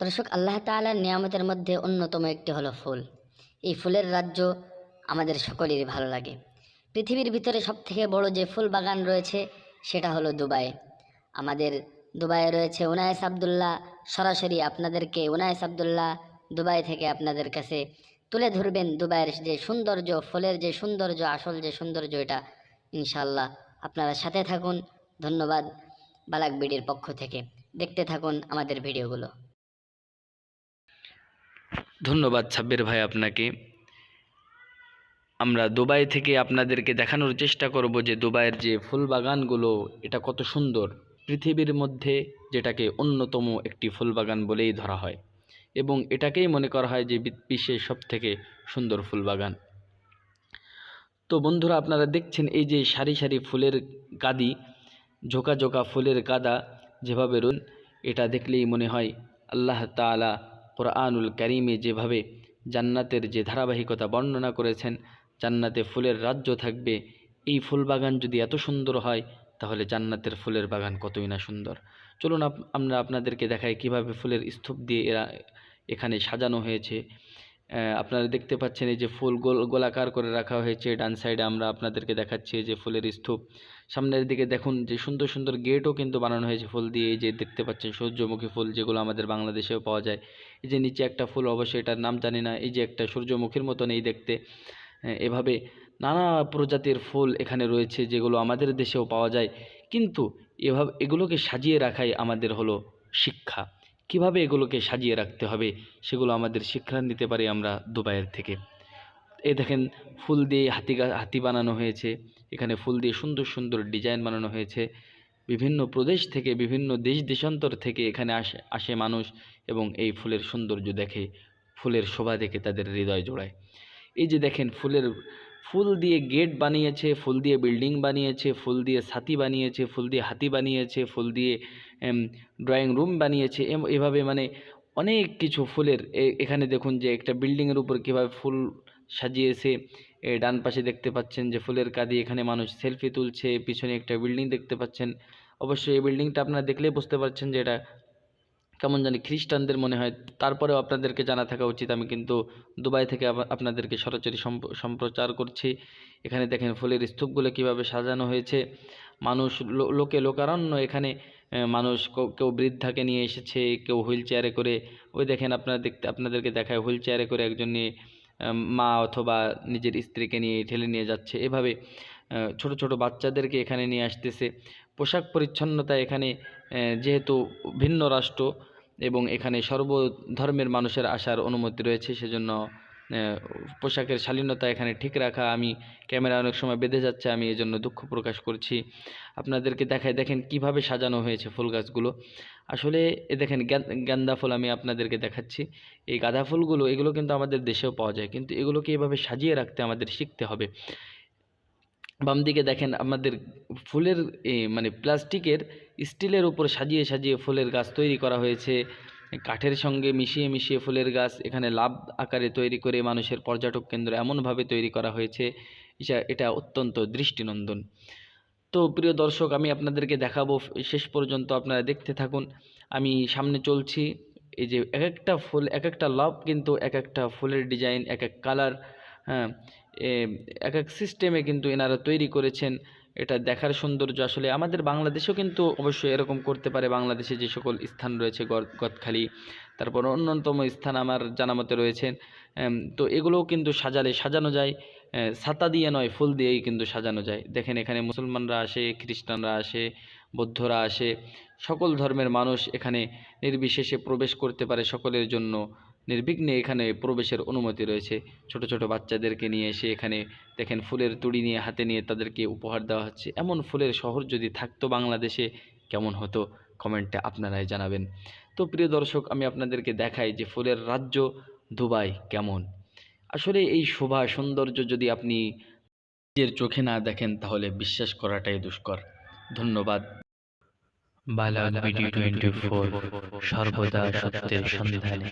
দর্শক, আল্লাহ তাআলার নিয়ামতের মধ্যে অন্যতম একটি হলো ফুল। এই ফুলের রাজ্য আমাদের সকলেরই ভালো লাগে। পৃথিবীর ভিতরে সবথেকে বড় যে ফুল বাগান রয়েছে, সেটা হলো দুবাই। আমাদের দুবাইয়ে রয়েছে উনায়েস আবদুল্লাহ। সরাসরি আপনাদেরকে উনায়েস আবদুল্লাহ দুবাই থেকে আপনাদের কাছে তুলে ধরবেন দুবাইয়ের যে সৌন্দর্য, ফুলের যে সৌন্দর্য, আসল যে সৌন্দর্য, এটা ইনশাল্লাহ আপনারা সাথে থাকুন। ধন্যবাদ বালাক বিডির পক্ষ থেকে। দেখতে থাকুন আমাদের ভিডিওগুলো। ধন্যবাদ সাব্বির ভাই আপনাকে। আমরা দুবাই থেকে আপনাদেরকে দেখানোর চেষ্টা করব যে দুবাইয়ের যে ফুল বাগানগুলো, এটা কত সুন্দর। পৃথিবীর মধ্যে যেটাকে অন্যতম একটি ফুল বাগান বলেই ধরা হয়। এবং এটাকেই মনে করা হয় যে বিশ্বের সব থেকে সুন্দর ফুল বাগান। তো বন্ধুরা, আপনারা দেখছেন এই যে সারি সারি ফুলের গাদি, ঝোঁকা ঝোঁকা ফুলের গাদা যেভাবে রুন, এটা দেখলেই মনে হয় আল্লাহ তাআলা কোরআনুল করিমে যেভাবে জান্নাতের যে ধারাবাহিকতা বর্ণনা করেছেন, জান্নাতে ফুলের রাজ্য থাকবে, এই ফুল বাগান যদি এত সুন্দর হয়, তাহলে জান্নাতের ফুলের বাগান কতই না সুন্দর। চলুন আমরা আপনাদেরকে দেখাই কীভাবে ফুলের স্তূপ দিয়ে এরা এখানে সাজানো হয়েছে। আপনারা দেখতে পাচ্ছেন এই যে ফুল গোল, গোলাকার করে রাখা হয়েছে। ডান সাইডে আমরা আপনাদেরকে দেখাচ্ছি যে ফুলের স্তূপ। সামনের দিকে দেখুন যে সুন্দর সুন্দর গেটও কিন্তু বানানো হয়েছে ফুল দিয়ে। এই যে দেখতে পাচ্ছেন সূর্যমুখী ফুল যেগুলো আমাদের বাংলাদেশেও পাওয়া যায়। এই যে নিচে একটা ফুল, অবশ্যই এটার নাম জানি না। এই যে একটা সূর্যমুখীর মতন এই দেখতে। এভাবে নানা প্রজাতির ফুল এখানে রয়েছে যেগুলো আমাদের দেশেও পাওয়া যায়। কিন্তু এভাবে এগুলোকে সাজিয়ে রাখাই আমাদের হলো শিক্ষা। কীভাবে এগুলোকে সাজিয়ে রাখতে হবে, সেগুলো আমাদের শিক্ষা নিতে পারি আমরা দুবাইয়ের থেকে। এ দেখেন, ফুল দিয়ে হাতি হাতি বানানো হয়েছে, এখানে ফুল দিয়ে সুন্দর সুন্দর ডিজাইন বানানো হয়েছে। বিভিন্ন প্রদেশ থেকে, বিভিন্ন দেশ দেশান্তর থেকে এখানে আসে আসে মানুষ এবং এই ফুলের সৌন্দর্য দেখে, ফুলের শোভা দেখে তাদের হৃদয় জোড়ায়। এই যে দেখেন, ফুলের, ফুল দিয়ে গেট বানিয়েছে, ফুল দিয়ে বিল্ডিং বানিয়েছে, ফুল দিয়ে ছাতি বানিয়েছে, ফুল দিয়ে হাতি বানিয়েছে, ফুল দিয়ে ড্রয়িং রুম বানিয়েছে। এভাবে মানে অনেক কিছু ফুলের। এখানে দেখুন যে একটা বিল্ডিংয়ের উপর কীভাবে ফুল সাজিয়েছে। ডান পাশে দেখতে পাচ্ছেন যে ফুলের কাদি এখানে মানুষ সেলফি তুলছে। পিছনে একটা বিল্ডিং দেখতে পাচ্ছেন। অবশ্যই এই বিল্ডিংটা আপনারা দেখলেই বুঝতে পারছেন যে এটা কেমন জানি খ্রিস্টানদের মনে হয়। তারপরেও আপনাদেরকে জানা থাকা উচিত। আমি কিন্তু দুবাই থেকে আপনাদেরকে সরাসরি সম্প- সম্প্রচার করছি। এখানে দেখেন ফুলের স্তূপগুলো কীভাবে সাজানো হয়েছে। মানুষ লোকে লোকারণ্য এখানে মানুষ কেউ- বৃদ্ধাকে নিয়ে এসেছে, কেউ হুইল চেয়ারে করে, ওই দেখেন আপনারা দেখতে, আপনাদেরকে দেখায় হুইল চেয়ারে করে একজন নিয়ে মা অথবা নিজের স্ত্রীকে নিয়ে ঠেলে নিয়ে যাচ্ছে। এভাবে ছোট ছোট বাচ্চাদেরকে এখানে নিয়ে আসতেছে। পোশাক পরিচ্ছন্নতা এখানে যেহেতু ভিন্ন রাষ্ট্র এবং এখানে সর্ব ধর্মের মানুষের আসার অনুমতি রয়েছে, সেজন্য পোশাকের শালীনতা এখানে ঠিক রাখা, আমি ক্যামেরা অনেক সময় বেঁধে যাচ্ছে, আমি এজন্য দুঃখ প্রকাশ করছি। আপনাদেরকে দেখায়, দেখেন কীভাবে সাজানো হয়েছে ফুল গাছগুলো। আসলে এ দেখেন গাঁদা ফুল আমি আপনাদেরকে দেখাচ্ছি। এই গাঁদা ফুলগুলো, এগুলো কিন্তু আমাদের দেশেও পাওয়া যায়, কিন্তু এগুলোকে এভাবে সাজিয়ে রাখতে আমাদের শিখতে হবে। বাম দিকে দেখেন আমাদের ফুলের মানে প্লাস্টিকের স্টিলের উপর সাজিয়ে সাজিয়ে ফুলের গাছ তৈরি করা হয়েছে। কাঠের সঙ্গে মিশিয়ে মিশিয়ে ফুলের গাছ এখানে লাভ আকারে তৈরি করে মানুষের পর্যটক কেন্দ্র এমনভাবে তৈরি করা হয়েছে এটা অত্যন্ত দৃষ্টিনন্দন। তো প্রিয় দর্শক, আমি আপনাদেরকে দেখাবো, শেষ পর্যন্ত আপনারা দেখতে থাকুন। আমি সামনে চলছি, এই যে এক একটা ফুল, এক একটা লাভ কিন্তু এক একটা ফুলের ডিজাইন, এক এক কালার হ্যাঁ এক এক সিস্টেমে কিন্তু এনারা তৈরি করেছেন। এটা দেখার সৌন্দর্য আসলে আমাদের বাংলাদেশেও কিন্তু অবশ্যই এরকম করতে পারে। বাংলাদেশে যে সকল স্থান রয়েছে গদখালি, তারপর অন্যতম স্থান আমার জানা মতে রয়েছে। তো এগুলোও কিন্তু সাজালে সাজানো যায়। ছাতা দিয়ে নয়, ফুল দিয়েই কিন্তু সাজানো যায়। দেখেন এখানে মুসলমানরা আসে, খ্রিস্টানরা আসে, বৌদ্ধরা আসে। সকল ধর্মের মানুষ এখানে নির্বিশেষে প্রবেশ করতে পারে সকলের জন্য। নির্বিঘ্নে এখানে প্রবেশের অনুমতি রয়েছে। ছোট ছোট বাচ্চাদেরকে নিয়ে এসে এখানে দেখেন ফুলের তুড়ি নিয়ে হাতে নিয়ে তাদেরকে উপহার দেওয়া হচ্ছে। এমন ফুলের শহর যদি থাকতো বাংলাদেশে, কেমন হতো? কমেন্টে আপনারাই জানাবেন। তো প্রিয় দর্শক, আমি আপনাদেরকে দেখাই যে ফুলের রাজ্য দুবাই কেমন। আসলে এই শোভা, সৌন্দর্য যদি আপনি নিজের চোখে না দেখেন, তাহলে বিশ্বাস করাটাই দুষ্কর। ধন্যবাদ। বালাক বিডি টোয়েন্টি ফোর, সর্বদা সত্যের সন্ধানে।